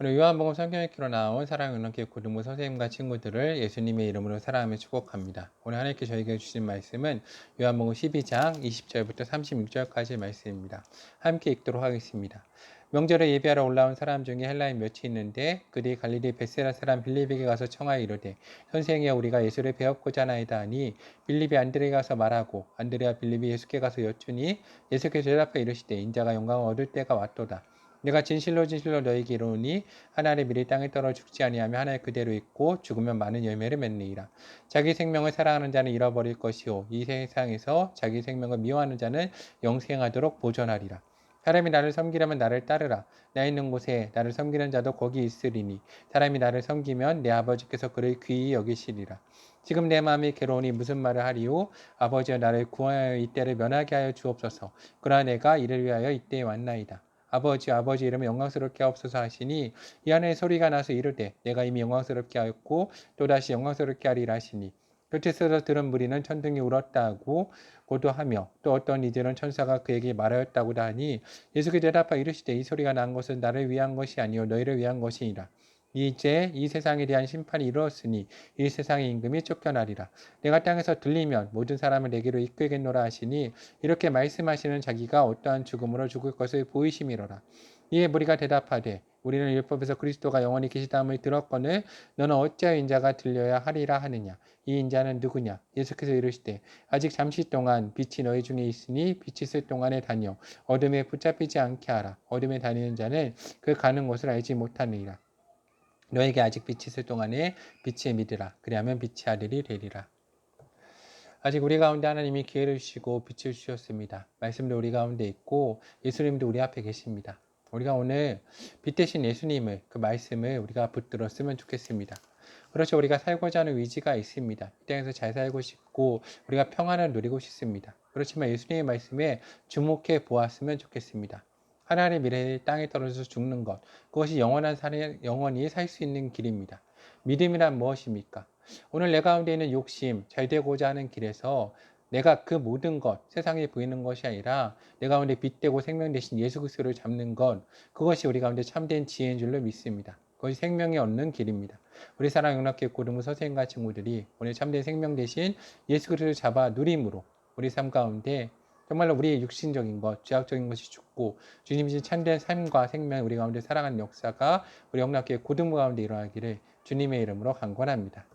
오늘 요한복음 성경읽기로 나온 사랑하는 은원교회 고등부 선생님과 친구들을 예수님의 이름으로 사랑하며 축복합니다. 오늘 하나님께 저에게 주신 말씀은 요한복음 12장 20절부터 36절까지의 말씀입니다. 함께 읽도록 하겠습니다. 명절에 예배하러 올라온 사람 중에 헬라인 몇이 있는데 그들이 갈릴리 베세라 사람 빌립에게 가서 청하여 이르되 선생이여 우리가 예수를 배웠고자 나이다 하니 빌립이 안드레에 가서 말하고 안드레와 빌립이 예수께 가서 여쭈니 예수께서 대답하여 이르시되 인자가 영광을 얻을 때가 왔도다 내가 진실로 진실로 너에게 이르노니 하나의 미래 땅에 떨어 죽지 아니하며 하나의 그대로 있고 죽으면 많은 열매를 맺느니라. 자기 생명을 사랑하는 자는 잃어버릴 것이요 이 세상에서 자기 생명을 미워하는 자는 영생하도록 보존하리라. 사람이 나를 섬기려면 나를 따르라. 나 있는 곳에 나를 섬기는 자도 거기 있으리니 사람이 나를 섬기면 내 아버지께서 그를 귀히 여기시리라. 지금 내 마음이 괴로우니 무슨 말을 하리요? 아버지여 나를 구하여 이때를 면하게 하여 주옵소서. 그러나 내가 이를 위하여 이때에 왔나이다. 아버지 아버지 이름을 영광스럽게 하옵소서 하시니 이 안에 소리가 나서 이르되 내가 이미 영광스럽게 하였고 또다시 영광스럽게 하리라 하시니 곁에서 들은 무리는 천둥이 울었다 하고 고도하며 또 어떤 이들은 천사가 그에게 말하였다고 하니 예수께 대답하여 이르시되 이 소리가 난 것은 나를 위한 것이 아니요 너희를 위한 것이니라 이제 이 세상에 대한 심판이 이루었으니 이 세상의 임금이 쫓겨나리라. 내가 땅에서 들리면 모든 사람을 내게로 이끌겠노라 하시니 이렇게 말씀하시는 자기가 어떠한 죽음으로 죽을 것을 보이심이로라. 이에 무리가 대답하되 우리는 율법에서 그리스도가 영원히 계시다함을 들었거늘 너는 어찌하여 인자가 들려야 하리라 하느냐? 이 인자는 누구냐? 예수께서 이르시되 아직 잠시 동안 빛이 너희 중에 있으니 빛이 있을 동안에 다녀. 어둠에 붙잡히지 않게 하라. 어둠에 다니는 자는 그 가는 곳을 알지 못하느니라 너에게 아직 빛이 있을 동안에 빛을 믿으라. 그리하면 빛이 아들이 되리라. 아직 우리 가운데 하나님이 기회를 주시고 빛을 주셨습니다. 말씀도 우리 가운데 있고 예수님도 우리 앞에 계십니다. 우리가 오늘 빛 대신 예수님을 그 말씀을 우리가 붙들었으면 좋겠습니다. 그렇죠. 우리가 살고자 하는 의지가 있습니다. 이 땅에서 잘 살고 싶고 우리가 평안을 누리고 싶습니다. 그렇지만 예수님의 말씀에 주목해 보았으면 좋겠습니다. 하나님의 미래에 땅에 떨어져서 죽는 것. 그것이 영원한 살에, 영원히 살 수 있는 길입니다. 믿음이란 무엇입니까? 오늘 내 가운데 있는 욕심, 잘 되고자 하는 길에서 내가 그 모든 것, 세상에 보이는 것이 아니라 내 가운데 빛되고 생명 대신 예수 그리스도를 잡는 것, 그것이 우리 가운데 참된 지혜인 줄로 믿습니다. 그것이 생명이 얻는 길입니다. 우리 사랑 영락교 고등부 선생님과 친구들이 오늘 참된 생명 대신 예수 그리스도를 잡아 누림으로 우리 삶 가운데 정말로 우리의 육신적인 것, 죄악적인 것이 죽고 주님이 참된 삶과 생명 우리 가운데 살아가는 역사가 우리 영락교회 고등부 가운데 일어나기를 주님의 이름으로 간권합니다.